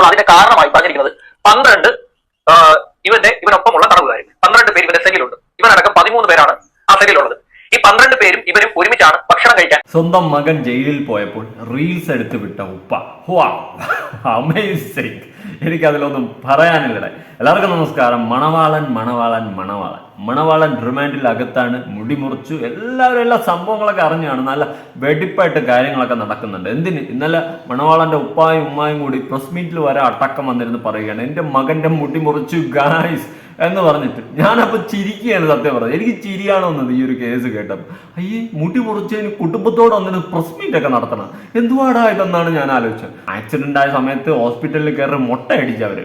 അപ്പോൾ അതിന്റെ കാരണമായി പറഞ്ഞിരിക്കുന്നത് പന്ത്രണ്ട് ഇവന്റെ ഇവനൊപ്പമുള്ള തടവുകാരി പന്ത്രണ്ട് പേര് ഇവന്റെ സെല്ലിലുണ്ട്. ഇവനടക്കം പതിമൂന്ന് പേരാണ് ആ സെല്ലിലുള്ളത്. ഈ പന്ത്രണ്ട് പേരും ഇവരും ഒരുമിച്ചാണ് ഭക്ഷണം കഴിക്കാൻ സ്വന്തം മകൻ ജയിലിൽ പോയപ്പോൾ റീൽസ് എടുത്തു വിട്ട ഉപ്പ. ഹുവാ. അമേസിങ് എനിക്ക് അതിലൊന്നും പറയാനില്ലടെ. എല്ലാവർക്കും നമസ്കാരം. മണവാളൻ മണവാളൻ മണവാളൻ. മണവാളൻ റിമാൻഡിൽ അകത്താണ് മുടി മുറിച്ചു. എല്ലാവരും എല്ലാ സംഭവങ്ങളൊക്കെ അറിഞ്ഞാണ് നല്ല വെടിപ്പായിട്ട് കാര്യങ്ങളൊക്കെ നടക്കുന്നുണ്ട്. എന്തിന്? ഇന്നലെ മണവാളന്റെ ഉപ്പായും ഉമ്മായും കൂടി പ്രസ് മീറ്റിൽ വരെ അടക്കം വന്നിരുന്ന് പറയുകയാണ്. എന്റെ മകന്റെ മുടി മുറിച്ചു ഗായ്സ് എന്ന് പറഞ്ഞിട്ട് ഞാനപ്പോൾ ചിരിക്കുകയാണ് സത്യം പറഞ്ഞത്. എനിക്ക് ചിരിയാണ് വന്നത് ഈ ഒരു കേസ് കേട്ടപ്പോൾ അയ്യേ മുടി മുറിച്ചതിന് കുടുംബത്തോട് വന്നിട്ട് പ്രസ് മീറ്റ് ഒക്കെ നടത്തണം. എന്തുവാടാ ഇതെന്നാണ് ഞാൻ ആലോചിച്ചത്. ആക്സിഡന്റ് ആയ സമയത്ത് ഹോസ്പിറ്റലിൽ കയറി മുട്ട അടിച്ചവര്.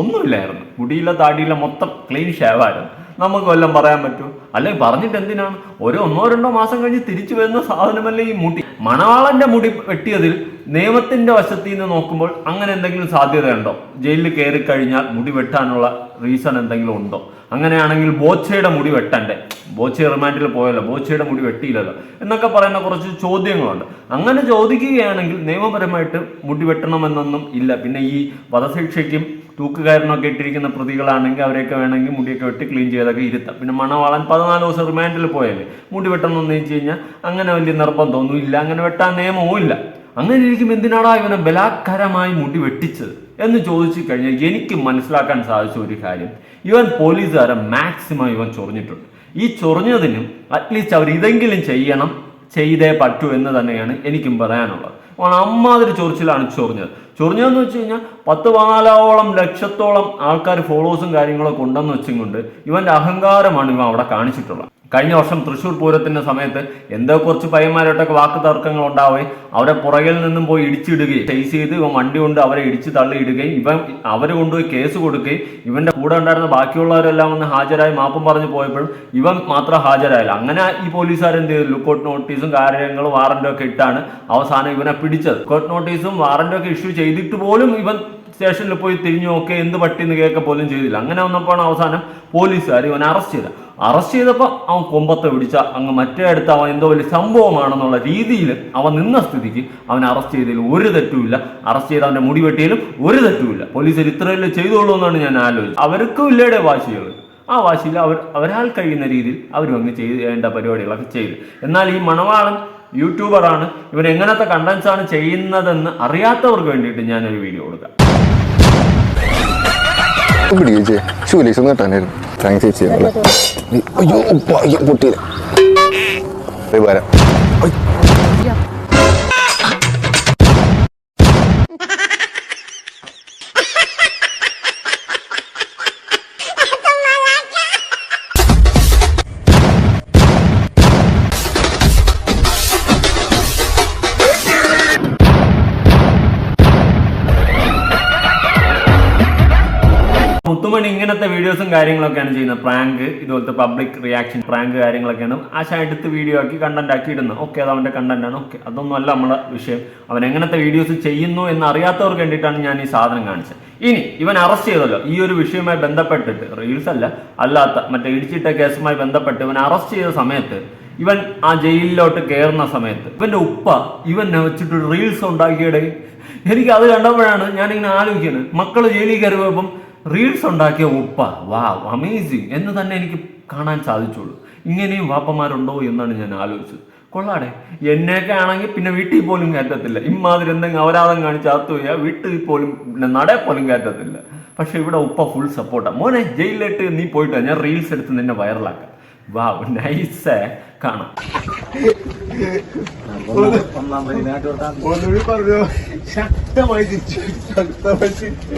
ഒന്നുമില്ലായിരുന്നു. മുടിയില്ല താടിയില്ല മൊത്തം ക്ലീൻ ഷേവായിരുന്നു നമുക്ക് വല്ലതും പറയാൻ പറ്റൂ? അല്ലെങ്കിൽ പറഞ്ഞിട്ട് എന്തിനാണ്? ഒരു ഒന്നോ രണ്ടോ മാസം കഴിഞ്ഞ് തിരിച്ചു വരുന്ന സാധനമല്ലേ ഈ മുടി? മണവാളന്റെ മുടി വെട്ടിയതിൽ നിയമത്തിന്റെ വശത്തു നിന്ന് നോക്കുമ്പോൾ അങ്ങനെ എന്തെങ്കിലും സാധ്യതയുണ്ടോ? ജയിലിൽ കയറി കഴിഞ്ഞാൽ മുടി വെട്ടാനുള്ള റീസൺ എന്തെങ്കിലും ഉണ്ടോ? അങ്ങനെയാണെങ്കിൽ ബോച്ചയുടെ മുടി വെട്ടണ്ടേ? ബോച്ച റിമാൻഡിൽ പോയല്ലോ ബോച്ചയുടെ മുടി വെട്ടിയില്ലല്ലോ. എന്നൊക്കെ പറയുന്ന കുറച്ച് ചോദ്യങ്ങളുണ്ട്. അങ്ങനെ ചോദിക്കുകയാണെങ്കിൽ നിയമപരമായിട്ട് മുടി വെട്ടണമെന്നൊന്നും ഇല്ല. പിന്നെ ഈ വധശിക്ഷയ്ക്കും തൂക്കുകാരനൊക്കെ ഇട്ടിരിക്കുന്ന പ്രതികളാണെങ്കിൽ അവരെയൊക്കെ വേണമെങ്കിൽ മുടിയൊക്കെ വെട്ടി ക്ലീൻ ചെയ്തൊക്കെ ഇരുത്താം. പിന്നെ മണവാളൻ പതിനാല് ദിവസം റിമാൻഡിൽ പോയല്ലേ? മുടി വെട്ടണം എന്ന് വെച്ച് കഴിഞ്ഞാൽ അങ്ങനെ വലിയ നിർബന്ധമൊന്നും ഇല്ല. അങ്ങനെ വെട്ടാൻ നിയമവും ഇല്ല. അങ്ങനെ ഇരിക്കുമ്പോൾ എന്തിനാടാ ഇവനെ ബലാത്കാരമായി മുടി വെട്ടിച്ചത്? എന്ന് ചോദിച്ചു കഴിഞ്ഞാൽ എനിക്ക് മനസ്സിലാക്കാൻ സാധിച്ച ഒരു കാര്യം ഇവൻ പോലീസുകാരെ മാക്സിമം ഇവൻ ചൊറിഞ്ഞിട്ടുണ്ട്. ഈ ചൊറിഞ്ഞതിനും അറ്റ്ലീസ്റ്റ് അവർ ഇതെങ്കിലും ചെയ്യണം ചെയ്തേ പറ്റൂ എന്ന് തന്നെയാണ് എനിക്കും പറയാനുള്ളത്. അമ്മാതിരി ചൊറിച്ചിലാണ് ചൊറിഞ്ഞത്. ചൊറിഞ്ഞതെന്ന് വെച്ച് കഴിഞ്ഞാൽ പത്ത് പതിനാലോളം ലക്ഷത്തോളം ആൾക്കാർ ഫോളോവേഴ്സും കാര്യങ്ങളൊക്കെ ഉണ്ടെന്ന് വെച്ചും കൊണ്ട് ഇവന്റെ അഹങ്കാരമാണ് ഇവൻ അവിടെ കാണിച്ചിട്ടുള്ളത്. കഴിഞ്ഞ വർഷം തൃശ്ശൂർ പൂരത്തിന്റെ സമയത്ത് എന്തോ കുറച്ച് പയ്യന്മാരോട്ടൊക്കെ വാക്ക് തർക്കങ്ങൾ ഉണ്ടാവുകയും അവരെ പുറകിൽ നിന്നും പോയി ഇടിച്ചിടുകയും ചെയ്സ് ചെയ്ത് ഇവൻ വണ്ടി കൊണ്ട് അവരെ ഇടിച്ച് തള്ളിയിടുകയും ഇവൻ അവർ കൊണ്ടുപോയി കേസ് കൊടുക്കുകയും ഇവന്റെ കൂടെ ഉണ്ടായിരുന്ന ബാക്കിയുള്ളവരെല്ലാം വന്ന് ഹാജരായി മാപ്പും പറഞ്ഞു പോയപ്പോഴും ഇവൻ മാത്രം ഹാജരായില്ല. അങ്ങനെ ഈ പോലീസുകാർ എന്ത് ചെയ്തു? ലുക്കൗട്ട് നോട്ടീസും കാര്യങ്ങളും വാറന്റും ഒക്കെ ഇട്ടാണ് അവസാനം ഇവനെ പിടിച്ചത്. ലുക്കൗട്ട് നോട്ടീസും വാറന്റും ഒക്കെ ഇഷ്യൂ ചെയ്തിട്ട് പോലും ഇവൻ സ്റ്റേഷനിൽ പോയി തിരിഞ്ഞു നോക്കെ എന്ത് പട്ടിന്ന് കേൾക്ക പോലും ചെയ്തില്ല. അങ്ങനെ വന്നപ്പോൾ അവസാനം പോലീസുകാർ ഇവൻ അറസ്റ്റ് ചെയ്ത അറസ്റ്റ് ചെയ്തപ്പോൾ അവൻ കൊമ്പത്തെ പിടിച്ച അങ്ങ് മറ്റേ അടുത്ത് അവൻ എന്തോ വലിയ സംഭവമാണെന്നുള്ള രീതിയിൽ അവൻ നിന്ന സ്ഥിതിക്ക് അവൻ അറസ്റ്റ് ചെയ്തതിൽ ഒരു തെറ്റുമില്ല. അറസ്റ്റ് ചെയ്ത അവന്റെ മുടി വെട്ടിയതിലും ഒരു തെറ്റുമില്ല. പോലീസിൽ ഇത്രയല്ലേ ചെയ്തോളൂ എന്നാണ് ഞാൻ ആലോചിച്ചത്. അവർക്കും ഇല്ലേടെ വാശികൾ. ആ വാശിയിൽ അവർ അവരാൾ കഴിയുന്ന രീതിയിൽ അവരും അങ്ങ് ചെയ്യേണ്ട പരിപാടികളൊക്കെ ചെയ്തു. എന്നാൽ ഈ മണവാളൻ യൂട്യൂബറാണ്. ഇവൻ എങ്ങനത്തെ കണ്ടന്റ്സ് ആണ് ചെയ്യുന്നതെന്ന് അറിയാത്തവർക്ക് വേണ്ടിയിട്ട് ഞാനൊരു വീഡിയോ കൊടുക്കാം. താങ്ക്സ് ചേച്ചി അയ്യോ ഉപ്പ, അയ്യോ പൊട്ടിയില്ല. വരാം. മുത്തുമണി ഇങ്ങനത്തെ വീഡിയോസും കാര്യങ്ങളൊക്കെയാണ് ചെയ്യുന്നത്. പ്രാങ്ക് ഇതുപോലത്തെ പബ്ലിക് റിയാക്ഷൻ പ്രാങ്ക് കാര്യങ്ങളൊക്കെയാണ് ആശാ എടുത്ത് വീഡിയോ ആക്കി കണ്ടന്റ് ആക്കി ഇടുന്നത്. ഓക്കെ അത് അവന്റെ കണ്ടന്റ് ആണ്. ഓക്കെ അതൊന്നും അല്ല നമ്മളെ വിഷയം. അവൻ എങ്ങനത്തെ വീഡിയോസ് ചെയ്യുന്നു എന്ന് അറിയാത്തവർക്ക് വേണ്ടിയിട്ടാണ് ഞാൻ ഈ സാധനം കാണിച്ചത്. ഇനി ഇവൻ അറസ്റ്റ് ചെയ്തല്ലോ. ഈ ഒരു വിഷയവുമായി ബന്ധപ്പെട്ടിട്ട് റീൽസ് അല്ല അല്ലാത്ത മറ്റേ ഇടിച്ചിട്ട കേസുമായി ബന്ധപ്പെട്ട് ഇവൻ അറസ്റ്റ് ചെയ്ത സമയത്ത് ഇവൻ ആ ജയിലിലോട്ട് കയറുന്ന സമയത്ത് ഇവന്റെ ഉപ്പ ഇവൻ വെച്ചിട്ട് റീൽസ് ഉണ്ടാക്കിയുടെ. എനിക്ക് അത് കണ്ടപ്പോഴാണ് ഞാനിങ്ങനെ ആലോചിക്കുന്നത്. മക്കൾ ജയിലിൽ കയറി പോയപ്പം റീൽസ് ഉണ്ടാക്കിയ ഉപ്പ. വാ അമേസിങ് എന്ന് തന്നെ എനിക്ക് കാണാൻ സാധിച്ചുള്ളൂ. ഇങ്ങനെയും വാപ്പന്മാരുണ്ടോ എന്നാണ് ഞാൻ ആലോചിച്ചത്. കൊള്ളാടെ. എന്നെയൊക്കെ ആണെങ്കിൽ പിന്നെ വീട്ടിൽ പോലും കയറ്റത്തില്ല. ഇമാതിരി എന്തെങ്കിലും അപരാധം കാണിച്ച് അകത്ത് പോയാൽ വീട്ടിൽ പോലും പിന്നെ നടയെ പോലും കയറ്റത്തില്ല. പക്ഷെ ഇവിടെ ഉപ്പ ഫുൾ സപ്പോർട്ടാണ് മോനെ ജയിലിലിട്ട് നീ പോയിട്ട്? ഞാൻ റീൽസ് എടുത്ത് നിന്നെ വൈറലാക്കാം വാ നൈസ് കാണാം. ശക്തമായി തിരിച്ചു ശക്തമായി തിരിച്ചു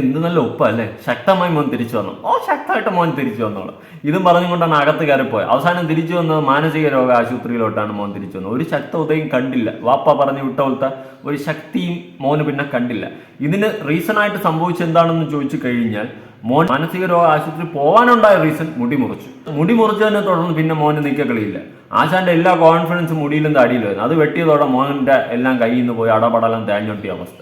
എന്ത് നല്ല ഉപ്പ അല്ലേ? ശക്തമായി മോൻ തിരിച്ചു വന്നു. ഓ ശക്തമായിട്ട് മോൻ തിരിച്ചു വന്നോളൂ. ഇതും പറഞ്ഞുകൊണ്ടാണ് അകത്ത് കയറിപ്പോയത്. അവസാനം തിരിച്ചു വന്നത് മാനസിക രോഗ ആശുപത്രിയിലോട്ടാണ് മോൻ തിരിച്ചു വന്നത്. ഒരു ശക്ത ഉദയം കണ്ടില്ല. വാപ്പ പറഞ്ഞു വിട്ട പോലത്തെ ഒരു ശക്തിയും മോന് പിന്നെ കണ്ടില്ല. ഇതിന് റീസൺ ആയിട്ട് സംഭവിച്ചെന്താണെന്ന് ചോദിച്ചു കഴിഞ്ഞാൽ മോൻ മാനസിക രോഗ ആശുപത്രി പോകാനുണ്ടായ റീസൺ മുടി മുറിച്ചു മുടി മുറിച്ചതിനെ തുടർന്ന് പിന്നെ മോന് നിൽക്കളിയില്ല ആശാന്റെ എല്ലാ കോൺഫിഡൻസും മുടിയിലും താടിയിലും അത് വെട്ടിയതോടെ മോന്റെ എല്ലാം കയ്യിൽ നിന്ന് പോയി അടപടലം തേഞ്ഞൊട്ടിയ അവസ്ഥ.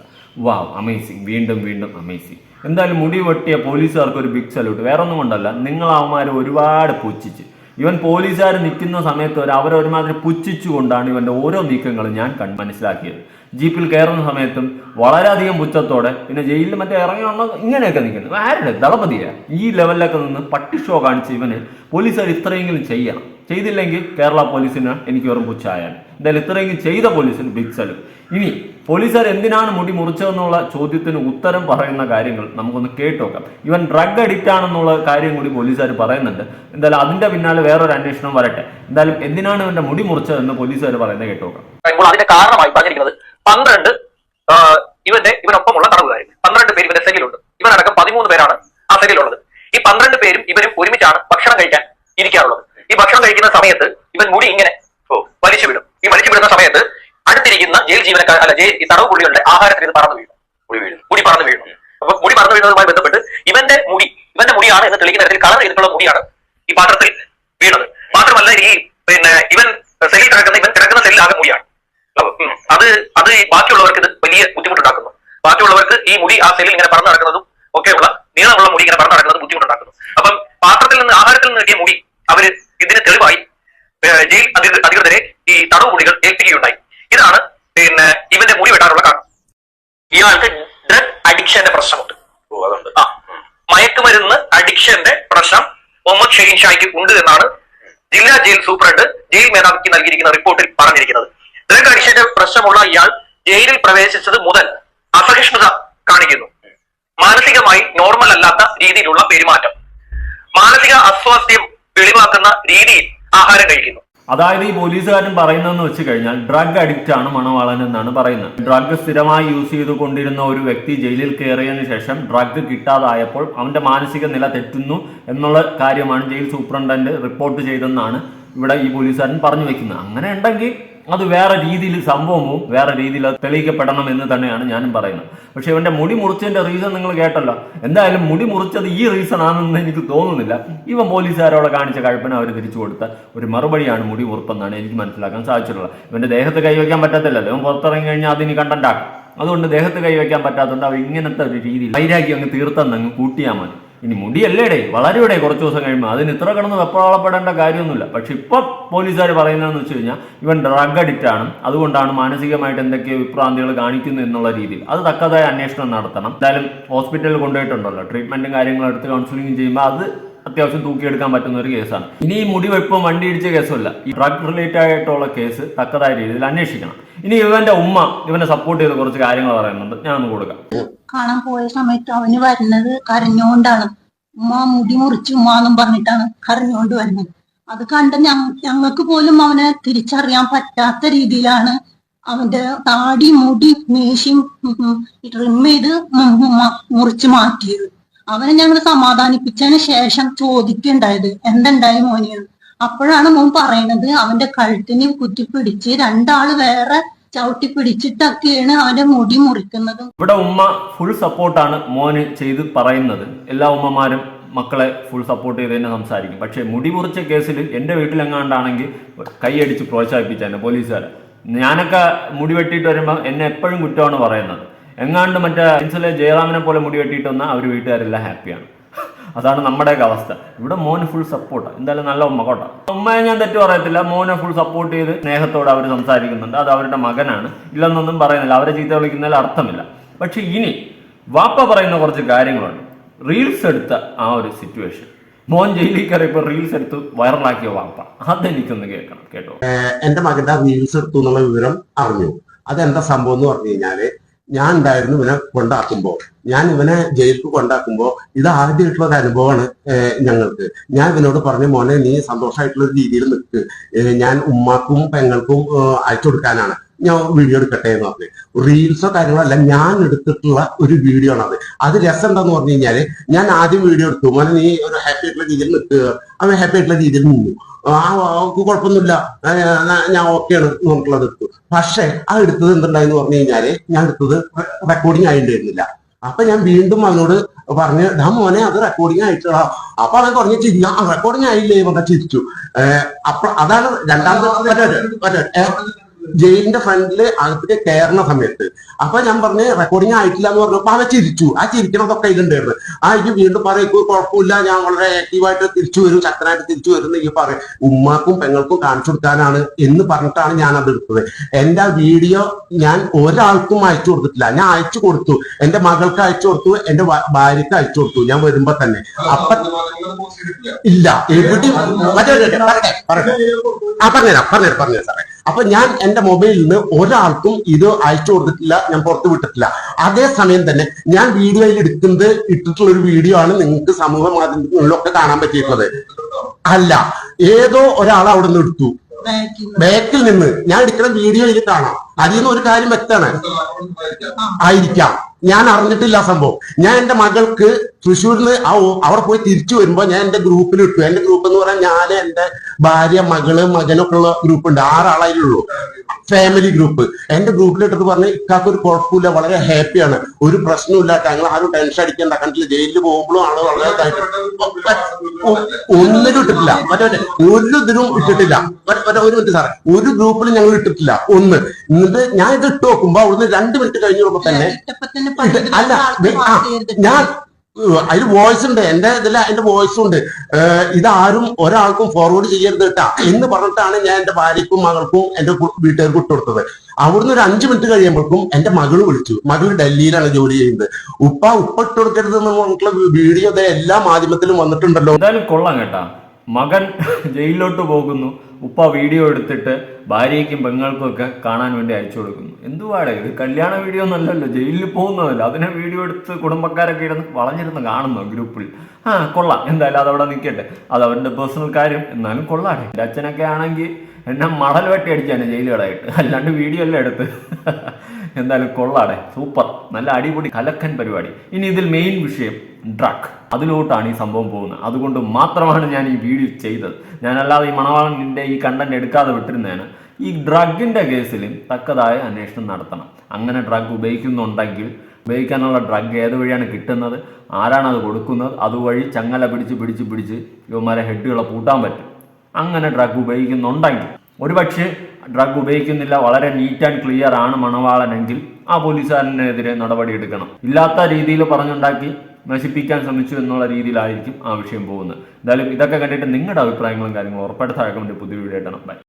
വാവ് അമേസിങ് വീണ്ടും വീണ്ടും അമേസിങ് എന്തായാലും മുടി വെട്ടിയ പോലീസുകാർക്ക് ഒരു ബിഗ് സല്യൂട്ട് വേറെ ഒന്നും കൊണ്ടല്ല നിങ്ങൾ അവന്മാരെ ഒരുപാട് പുച്ഛിച്ച്. ഇവൻ പോലീസുകാർ നിൽക്കുന്ന സമയത്ത് അവരെ ഒരുമാതിരി പുച്ഛിച്ചുകൊണ്ടാണ് ഇവന്റെ ഓരോ നീക്കങ്ങളും ഞാൻ കണ്ട് മനസ്സിലാക്കിയത്. ജീപ്പിൽ കയറുന്ന സമയത്തും വളരെയധികം പുച്ഛത്തോടെ പിന്നെ ജയിലിൽ മറ്റേ ഇറങ്ങി വന്ന ഇങ്ങനെയൊക്കെ നിൽക്കുന്നത്. ആരുടെ? ദളപതിയാ. ഈ ലെവലിലൊക്കെ നിന്ന് പട്ടി ഷോ കാണിച്ച് ഇവന് പോലീസുകാർ ഇത്രയെങ്കിലും ചെയ്യണം. ചെയ്തില്ലെങ്കിൽ കേരള പോലീസിന് എനിക്ക് വെറും പുച്ഛായാണ് എന്തായാലും ഇത്രയെങ്കിലും ചെയ്ത പോലീസിന് ബിഗ് ഇനി പോലീസുകാർ എന്തിനാണ് മുടി മുറിച്ചതെന്നുള്ള ചോദ്യത്തിന് ഉത്തരം പറയുന്ന കാര്യങ്ങൾ നമുക്കൊന്ന് കേട്ടോക്കാം ഇവൻ ഡ്രഗ് അഡിക്റ്റ് ആണെന്നുള്ള കാര്യം കൂടി പോലീസുകാർ പറയുന്നുണ്ട്. എന്തായാലും അതിന്റെ പിന്നാലെ വേറൊരു അന്വേഷണം വരട്ടെ. എന്തായാലും എന്തിനാണ് ഇവന്റെ മുടി മുറിച്ചതെന്ന് പോലീസുകാർ പറയുന്നത് കേട്ടോക്കാം അതിന്റെ കാരണമായി പന്ത്രണ്ട് ഇവന്റെ ഇവനൊപ്പമുള്ള തടവുകാർ പന്ത്രണ്ട് പേര് ഇവന്റെ സെല്ലിലുണ്ട്. ഇവനടക്കം പതിമൂന്ന് പേരാണ് ആ സെല്ലിലുള്ളത്. ഈ പന്ത്രണ്ട് പേരും ഇവരും ഒരുമിച്ചാണ് ഭക്ഷണം കഴിക്കാൻ ഇരിക്കാറുള്ളത്. ഈ ഭക്ഷണം കഴിക്കുന്ന സമയത്ത് ഇവൻ മുടി ഇങ്ങനെ വലിച്ചു വിടും. ഈ വലിച്ചു വിടുന്ന സമയത്ത് അടുത്തിരിക്കുന്ന ജയിൽ ജീവനക്കാർ അല്ല ജയിൽ ഈ തടവ് പുള്ളികളുടെ ആഹാരത്തിൽ ഇത് പറന്നു വീഴും. മുടി വീഴും. മുടി പറന്നു വീഴും. അപ്പൊ മുടി പറന്നു വീഴുന്നതുമായി ബന്ധപ്പെട്ട് ഇവന്റെ മുടി ഇവന്റെ മുടിയാണ് എന്ന് തെളിയിക്കുന്ന തരത്തിൽ കളർ ചെയ്തിട്ടുള്ള മുടിയാണ് ഈ പാത്രത്തിൽ വീണത്. മാത്രമല്ല ഈ പിന്നെ ഇവൻ സെല്ലിൽ കിടക്കുന്ന ഇവൻ കിടക്കുന്ന സെല്ലിലാകെ മുടിയാണ്. അപ്പൊ, ഉം, അത് അത് ബാക്കിയുള്ളവർക്ക് ഇത് വലിയ ബുദ്ധിമുട്ടുണ്ടാക്കുന്നു. ബാക്കിയുള്ളവർക്ക് ഈ മുടി ആ സെല്ലിൽ ഇങ്ങനെ പറന്നു നടക്കുന്നതും ഒക്കെയുള്ള നീളമുള്ള മുടി ഇങ്ങനെ പറന്നു നടക്കുന്നത് ബുദ്ധിമുട്ടുണ്ടാക്കുന്നു. അപ്പം പാത്രത്തിൽ നിന്ന് ആഹാരത്തിൽ നിന്ന് കിട്ടിയ മുടി അവർ ഇതിന് തെളിവായി ജയിൽ അധികൃ- അധികൃതരെ ഈ തടവ് മുടികൾ ഏൽപ്പിക്കുകയുണ്ടായി. ഇതാണ് പിന്നെ ഇവന്റെ മുടി വെട്ടാനുള്ള കാരണം. ഇയാൾക്ക് ഡ്രഗ് അഡിക്ഷന്റെ പ്രശ്നമുണ്ട്. ആ മയക്കുമരുന്ന് അഡിക്ഷന്റെ പ്രശ്നം മുഹമ്മദ് ഷെയ്ൻ ഷായ്ക്ക് ഉണ്ട് എന്നാണ് ജില്ലാ ജയിൽ സൂപ്രണ്ട് ജയിൽ മേധാവിക്ക് നൽകിയിരിക്കുന്ന റിപ്പോർട്ടിൽ പറഞ്ഞിരിക്കുന്നത്. ഡ്രഗ് അഡിക്ഷന്റെ പ്രശ്നമുള്ള ഇയാൾ ജയിലിൽ പ്രവേശിച്ചത് മുതൽ അസഹിഷ്ണുത കാണിക്കുന്നു. മാനസികമായി നോർമൽ അല്ലാത്ത രീതിയിലുള്ള പെരുമാറ്റം. മാനസിക അസ്വാസ്ഥ്യം വെളിവാക്കുന്ന രീതിയിൽ ആഹാരം കഴിക്കുന്നു. അതായത് ഈ പോലീസുകാരൻ പറയുന്നതെന്ന് വെച്ച് കഴിഞ്ഞാൽ ഡ്രഗ് അഡിക്റ്റ് ആണ് മണവാളൻ എന്നാണ് പറയുന്നത്. ഡ്രഗ് സ്ഥിരമായി യൂസ് ചെയ്തുകൊണ്ടിരുന്ന ഒരു വ്യക്തി ജയിലിൽ കയറിയതിനു ശേഷം ഡ്രഗ് കിട്ടാതായപ്പോൾ അവന്റെ മാനസിക നില തെറ്റുന്നു എന്നുള്ള കാര്യമാണ് ജയിൽ സൂപ്രണ്ടന്റ് റിപ്പോർട്ട് ചെയ്തെന്നാണ് ഇവിടെ ഈ പോലീസുകാരൻ പറഞ്ഞു വെക്കുന്നത്. അങ്ങനെ ഉണ്ടെങ്കിൽ അത് വേറെ രീതിയിൽ സംഭവവും വേറെ രീതിയിൽ അത് തെളിയിക്കപ്പെടണം എന്ന് തന്നെയാണ് ഞാനും പറയുന്നത്. പക്ഷേ ഇവന്റെ മുടി മുറിച്ചതിന്റെ റീസൺ നിങ്ങൾ കേട്ടല്ലോ. എന്തായാലും മുടി മുറിച്ചത് ഈ റീസൺ ആണെന്ന് എനിക്ക് തോന്നുന്നില്ല. ഇവൻ പോലീസുകാരോട് കാണിച്ച കഴപ്പിനെ അവർ തിരിച്ചു കൊടുത്ത ഒരു മറുപടിയാണ് മുടി മുറിപ്പെന്നാണ് എനിക്ക് മനസ്സിലാക്കാൻ സാധിച്ചിട്ടുള്ളത്. ഇവന്റെ ദേഹത്ത് കൈവയ്ക്കാൻ പറ്റത്തില്ലല്ലോ. ഇവൻ പുറത്തിറങ്ങി കഴിഞ്ഞാൽ അതിന് കണ്ടാക്കും അതുകൊണ്ട് ദേഹത്ത് കൈവയ്ക്കാൻ പറ്റാത്തതുകൊണ്ട് അവ ഇങ്ങനത്തെ ഒരു രീതിയിൽ വൈരാഗ്യം അങ്ങ് തീർത്തെന്ന് അങ്ങ് കൂട്ടിയാൽ മതി. ഇനി മുടിയല്ലേടേ? വളരെയുടെ കുറച്ച് ദിവസം കഴിയുമ്പോൾ അതിന് ഇത്ര കിടന്ന് വെപ്രാളപ്പെടേണ്ട കാര്യമൊന്നുമില്ല. പക്ഷെ ഇപ്പൊ പോലീസുകാർ പറയുന്നതെന്ന് വെച്ച് കഴിഞ്ഞാൽ ഇവൻ ഡ്രഗ് അഡിക്റ്റ് ആണ്. അതുകൊണ്ടാണ് മാനസികമായിട്ട് എന്തൊക്കെയോ വിഭ്രാന്തികൾ കാണിക്കുന്നു എന്നുള്ള രീതിയിൽ. അത് തക്കതായ അന്വേഷണം നടത്തണം. എന്തായാലും ഹോസ്പിറ്റലിൽ കൊണ്ടുപോയിട്ടുണ്ടല്ലോ. ട്രീറ്റ്മെന്റും കാര്യങ്ങളും എടുത്ത് കൗൺസിലിംഗ് ചെയ്യുമ്പോൾ അത് അത്യാവശ്യം തൂക്കിയെടുക്കാൻ പറ്റുന്ന ഒരു കേസാണ്. ഇനി ഈ മുടി വെപ്പും വണ്ടി ഇടിച്ച കേസല്ല ഈ ഡ്രഗ് റിലേറ്റഡ് ആയിട്ടുള്ള കേസ് തക്കതായ രീതിയിൽ അന്വേഷിക്കണം. ഇനി ഇവന്റെ ഉമ്മ ഇവനെ സപ്പോർട്ട് ചെയ്ത് കുറച്ച് കാര്യങ്ങൾ പറയുന്നുണ്ട്. ഞാൻ ഒന്ന് കൊടുക്കാം. കാണാൻ പോയ സമയത്ത് അവന് വരുന്നത് കരഞ്ഞോണ്ടാണ്. ഉമ്മ മുടി മുറിച്ച് ഉമ്മ എന്നും പറഞ്ഞിട്ടാണ് കരഞ്ഞോണ്ട് വരുന്നത്. അത് കണ്ട് ഞങ്ങൾക്ക് പോലും അവനെ തിരിച്ചറിയാൻ പറ്റാത്ത രീതിയിലാണ് അവന്റെ താടി മുടി മീശയും ട്രിം ചെയ്ത് മുറിച്ച് മാറ്റിയത്. അവനെ ഞങ്ങൾ സമാധാനിപ്പിച്ചതിന് ശേഷം ചോദിക്കുണ്ടായത് എന്തുണ്ടായി മോനിയത് അപ്പോഴാണ് മോൻ പറയുന്നത് അവന്റെ കഴുത്തിന് പിടിച്ച് രണ്ടാൾ വേറെ ചവിട്ടി പിടിച്ചിട്ടൊക്കെയാണ് അവന്റെ മുടി മുറിക്കുന്നത്. ഇവിടെ ഉമ്മ ഫുൾ സപ്പോർട്ടാണ് മോന് ചെയ്ത് പറയുന്നത്. എല്ലാ ഉമ്മമാരും മക്കളെ ഫുൾ സപ്പോർട്ട് ചെയ്ത് തന്നെ സംസാരിക്കും. പക്ഷേ മുടി മുറിച്ച കേസിൽ എന്റെ വീട്ടിലെങ്ങാണ്ടാണെങ്കിൽ കൈയടിച്ച് പ്രോത്സാഹിപ്പിച്ചെന്നെ പോലീസുകാരെ. ഞാനൊക്കെ മുടി വെട്ടിയിട്ട് വരുമ്പോൾ എന്നെ എപ്പോഴും കുറ്റമാണ് പറയുന്നത്. എങ്ങാണ്ട് മറ്റേ ജയറാമിനെ പോലെ മുടി വെട്ടിയിട്ട് വന്നാൽ അവർ വീട്ടുകാരെല്ലാം ഹാപ്പിയാണ് അതാണ് നമ്മുടെയൊക്കെ അവസ്ഥ. ഇവിടെ മോന് ഫുൾ സപ്പോർട്ട് എന്തായാലും നല്ല ഉമ്മ കോട്ട. ഉമ്മയെ ഞാൻ തെറ്റു പറയത്തില്ല. മോനെ ഫുൾ സപ്പോർട്ട് ചെയ്ത് സ്നേഹത്തോടെ അവർ സംസാരിക്കുന്നുണ്ട്. അത് അവരുടെ മകനാണ്. ഇല്ലെന്നൊന്നും പറയുന്നില്ല. അവരെ ചീത്ത വിളിക്കുന്നതിൽ അർത്ഥമില്ല. പക്ഷെ ഇനി വാപ്പ പറയുന്ന കുറച്ച് കാര്യങ്ങളുണ്ട്. റീൽസ് എടുത്ത ആ ഒരു സിറ്റുവേഷൻ മോൻ ജയിലിൽ കയറിയപ്പോൾ റീൽസ് എടുത്ത് വൈറലാക്കിയ വാപ്പ. അതെനിക്കൊന്ന് കേൾക്കണം. കേട്ടോ. എന്റെ മകന്റെ റീൽസ് എടുത്തു എന്നുള്ള വിവരം അറിഞ്ഞു. അതെന്താ സംഭവം എന്ന് പറഞ്ഞു കഴിഞ്ഞാൽ ഞാൻ ഉണ്ടായിരുന്നു ഇവനെ കൊണ്ടാക്കുമ്പോ ഞാൻ ഇവനെ ജയിലിൽ കൊണ്ടാക്കുമ്പോൾ ഇത് ആദ്യമായിട്ടുള്ള ഒരു അനുഭവമാണ് ഞങ്ങൾക്ക്. ഞാൻ ഇവനോട് പറഞ്ഞു മോനെ നീ സന്തോഷമായിട്ടുള്ള ഒരു രീതിയിൽ നിൽക്ക്. ഞാൻ ഉമ്മാക്കും പെങ്ങൾക്കും അയച്ചു കൊടുക്കാനാണ്. ഞാൻ വീഡിയോ എടുക്കട്ടെ എന്ന് പറഞ്ഞു. റീൽസോ കാര്യങ്ങളോ അല്ല ഞാൻ എടുത്തിട്ടുള്ള ഒരു വീഡിയോ ആണ് അത്. അത് രസം എന്താന്ന് പറഞ്ഞു കഴിഞ്ഞാൽ ഞാൻ ആദ്യം വീഡിയോ എടുത്തു. മോനെ നീ ഒരു ഹാപ്പി ആയിട്ടുള്ള രീതിയിൽ നിൽക്കുക അവൻ ഹാപ്പി ആയിട്ടുള്ള രീതിയിൽ നിന്നു. ആ കുഴപ്പമൊന്നുമില്ല. ഞാൻ- ഓക്കെയാണ് എന്ന് പറഞ്ഞിട്ടുള്ളത് എടുത്തു. പക്ഷെ ആ എടുത്തത് എന്തുണ്ടായെന്ന് പറഞ്ഞു കഴിഞ്ഞാൽ ഞാൻ എടുത്തത് റെക്കോർഡിങ് ആയിട്ടുണ്ടായിരുന്നില്ല അപ്പൊ ഞാൻ വീണ്ടും അവനോട് പറഞ്ഞു ഡാ മോനെ അത് റെക്കോർഡിങ് ആയിട്ടാ. അപ്പൊ അവൻ പറഞ്ഞു ചിരി റെക്കോർഡിങ് ആയില്ലേ? എന്നൊക്കെ ചിരിച്ചു. അപ്പൊ അതാണ് രണ്ടാമത്തെ ജയിലിന്റെ ഫ്രണ്ടിൽ അകത്തേക്ക് കയറുന്ന സമയത്ത്. അപ്പൊ ഞാൻ പറഞ്ഞ് റെക്കോർഡിങ് ആയിട്ടില്ല എന്ന് പറഞ്ഞപ്പോ അവ ചിരിച്ചു. ആ ചിരിക്കണതൊക്കെ ഇതുണ്ടായിരുന്നു. ആ എനിക്ക് വീണ്ടും പറയും കുഴപ്പമില്ല ഞാൻ വളരെ ആക്റ്റീവായിട്ട് തിരിച്ചു വരും ശക്തനായിട്ട് തിരിച്ചു വരും എന്ന് ഈ പറയും. ഉമ്മാക്കും പെങ്ങൾക്കും കാണിച്ചു കൊടുക്കാനാണ് എന്ന് പറഞ്ഞിട്ടാണ് ഞാൻ അത് എടുത്തത്. എന്റെ വീഡിയോ ഞാൻ ഒരാൾക്കും അയച്ചു കൊടുത്തിട്ടില്ല. ഞാൻ അയച്ചു കൊടുത്തു. എന്റെ മകൾക്ക് അയച്ചു കൊടുത്തു. എന്റെ ഭാര്യക്ക് അയച്ചു കൊടുത്തു. ഞാൻ വരുമ്പോ തന്നെ. അപ്പൊ ഇല്ല. എവിടെയും പറഞ്ഞുതരാം പറഞ്ഞുതരാം പറഞ്ഞുതരാം സാറേ. അപ്പൊ ഞാൻ എന്റെ മൊബൈലിൽ നിന്ന് ഒരാൾക്കും ഇത് അയച്ചു കൊടുത്തിട്ടില്ല ഞാൻ പുറത്ത് വിട്ടിട്ടില്ല. അതേസമയം തന്നെ ഞാൻ വീഡിയോയിൽ എടുക്കുന്നത് ഇട്ടിട്ടുള്ള ഒരു വീഡിയോ ആണ് നിങ്ങൾക്ക് സമൂഹ മാധ്യമങ്ങളിലൊക്കെ കാണാൻ പറ്റിയിട്ടുള്ളത്. അല്ല ഏതോ ഒരാൾ അവിടെ നിന്ന് എടുത്തു. ബാക്കിൽ നിന്ന്. ഞാൻ എടുക്കുന്ന വീഡിയോയിൽ കാണാം. അതിൽ നിന്ന് ഒരു കാര്യം വ്യക്തമാണ്. ആയിരിക്കാം. ഞാൻ അറിഞ്ഞിട്ടില്ല സംഭവം. ഞാൻ എന്റെ മകൾക്ക് തൃശ്ശൂരിൽ നിന്ന് അവിടെ പോയി തിരിച്ചു വരുമ്പോ ഞാൻ എന്റെ ഗ്രൂപ്പിൽ ഇട്ടു. എന്റെ ഗ്രൂപ്പ് എന്ന് പറഞ്ഞാൽ ഞാൻ എന്റെ ഭാര്യ മകൾ മകനൊക്കെ ഉള്ള ഗ്രൂപ്പ് ഉണ്ട്. ആറാളായിട്ടുള്ളൂ. ഫാമിലി ഗ്രൂപ്പ് എന്റെ ഗ്രൂപ്പിൽ ഇട്ടിട്ട് പറഞ്ഞ് ഇക്കാക്ക് ഒരു കുഴപ്പമില്ല വളരെ ഹാപ്പിയാണ് ഒരു പ്രശ്നമില്ല ഞങ്ങൾ ആരും ടെൻഷൻ അടിക്കേണ്ട. കണ്ടില്ല ജയിലിൽ പോകുമ്പോഴും ആണ് വളരെ ഒന്നിനും ഇട്ടിട്ടില്ല. മറ്റേ ഒരു ഇതിനും ഇട്ടിട്ടില്ല. മറ്റേ ഒരു മിനിറ്റ് സാറേ. ഒരു ഗ്രൂപ്പിലും ഞങ്ങൾ ഇട്ടിട്ടില്ല. ഒന്ന്. എന്നിട്ട് ഞാൻ ഇത് ഇട്ട് നോക്കുമ്പോ അവിടുന്ന് രണ്ട് മിനിറ്റ് കഴിഞ്ഞപ്പോ തന്നെ അല്ല ഞാൻ അതിൽ വോയിസ് ഉണ്ട്. എന്റെ ഇതിൽ അതിന്റെ വോയിസ് ഉണ്ട്. ഇതാരും ഒരാൾക്കും ഫോർവേഡ് ചെയ്യരുത് കേട്ടാ എന്ന് പറഞ്ഞിട്ടാണ് ഞാൻ എന്റെ ഭാര്യക്കും മകൾക്കും എന്റെ വീട്ടുകാർക്ക് ഇട്ടുകൊടുത്തത് അവിടുന്ന് ഒരു അഞ്ചു മിനിറ്റ് കഴിയുമ്പോഴേക്കും എന്റെ മകൾ വിളിച്ചു. മകൾ ഡൽഹിയിലാണ് ജോലി ചെയ്യുന്നത്. ഉപ്പ ഉപ്പ ഇട്ടുകൊടുക്കരുത് എന്ന് പറഞ്ഞിട്ടുള്ള വീഡിയോ എല്ലാ മാധ്യമത്തിലും വന്നിട്ടുണ്ടല്ലോ. എന്തായാലും കൊള്ളാം കേട്ടാ. മകൻ ജയിലിലോട്ട് പോകുന്നു. ഉപ്പ വീഡിയോ എടുത്തിട്ട് ഭാര്യയ്ക്കും പെങ്ങൾക്കും ഒക്കെ കാണാൻ വേണ്ടി അയച്ചു കൊടുക്കുന്നു. എന്തുവാടെ ഇത്? കല്യാണ വീഡിയോ ഒന്നല്ലല്ലോ ജയിലിൽ പോകുന്നതല്ല. അതിനെ വീഡിയോ എടുത്ത് കുടുംബക്കാരൊക്കെ ഇരുന്ന് വളഞ്ഞിരുന്ന് കാണുന്നു ഗ്രൂപ്പിൽ. ആ കൊള്ളാം. എന്തായാലും അതവിടെ നിൽക്കട്ടെ. അത് അവരുടെ പേഴ്സണൽ കാര്യം. എന്നാലും കൊള്ളാടെ എന്റെ അച്ഛനൊക്കെ ആണെങ്കിൽ എന്നെ മടൽ വെട്ടി അടിച്ചാണ് ജയിലുകളായിട്ട്. അല്ലാണ്ട് വീഡിയോ അല്ല എടുത്ത്. എന്തായാലും കൊള്ളാടെ. സൂപ്പർ. നല്ല അടിപൊളി കലക്കൻ പരിപാടി. ഇനി ഇതിൽ മെയിൻ വിഷയം ഡ്രഗ് അതിലോട്ടാണ് ഈ സംഭവം പോകുന്നത്. അതുകൊണ്ട് മാത്രമാണ് ഞാൻ ഈ വീഡിയോ ചെയ്തത്. ഞാനല്ലാതെ ഈ മണവാളന്റെ ഈ കണ്ടന്റ് എടുക്കാതെ വിട്ടിരുന്നതാണ്. ഈ ഡ്രഗിന്റെ കേസിൽ തക്കതായ അന്വേഷണം നടത്തണം. അങ്ങനെ ഡ്രഗ് ഉപയോഗിക്കുന്നുണ്ടെങ്കിൽ ഉപയോഗിക്കാനുള്ള ഡ്രഗ് ഏത് വഴിയാണ് കിട്ടുന്നത്? ആരാണ് അത് കൊടുക്കുന്നത്? അതുവഴി ചങ്ങല പിടിച്ച് പിടിച്ച് പിടിച്ച് ഇവന്മാരെ ഹെഡുകളെ പൂട്ടാൻ പറ്റും. അങ്ങനെ ഡ്രഗ് ഉപയോഗിക്കുന്നുണ്ടെങ്കിൽ ഒരുപക്ഷെ ഡ്രഗ് ഉപയോഗിക്കുന്നില്ല വളരെ നീറ്റ് ആൻഡ് ക്ലിയർ ആണ് മണവാളനെങ്കിൽ ആ പോലീസുകാരനെതിരെ നടപടി എടുക്കണം. ഇല്ലാത്ത രീതിയിൽ പറഞ്ഞുണ്ടാക്കി നശിപ്പിക്കാൻ ശ്രമിച്ചു എന്നുള്ള രീതിയിലായിരിക്കും ആ വിഷയം പോകുന്നത്. എന്തായാലും ഇതൊക്കെ കണ്ടിട്ട് നിങ്ങളുടെ അഭിപ്രായങ്ങളും കാര്യങ്ങളും ഉറപ്പെടുത്താൻ വേണ്ടി പുതിയ വീഡിയോ ഇടണം ബൈ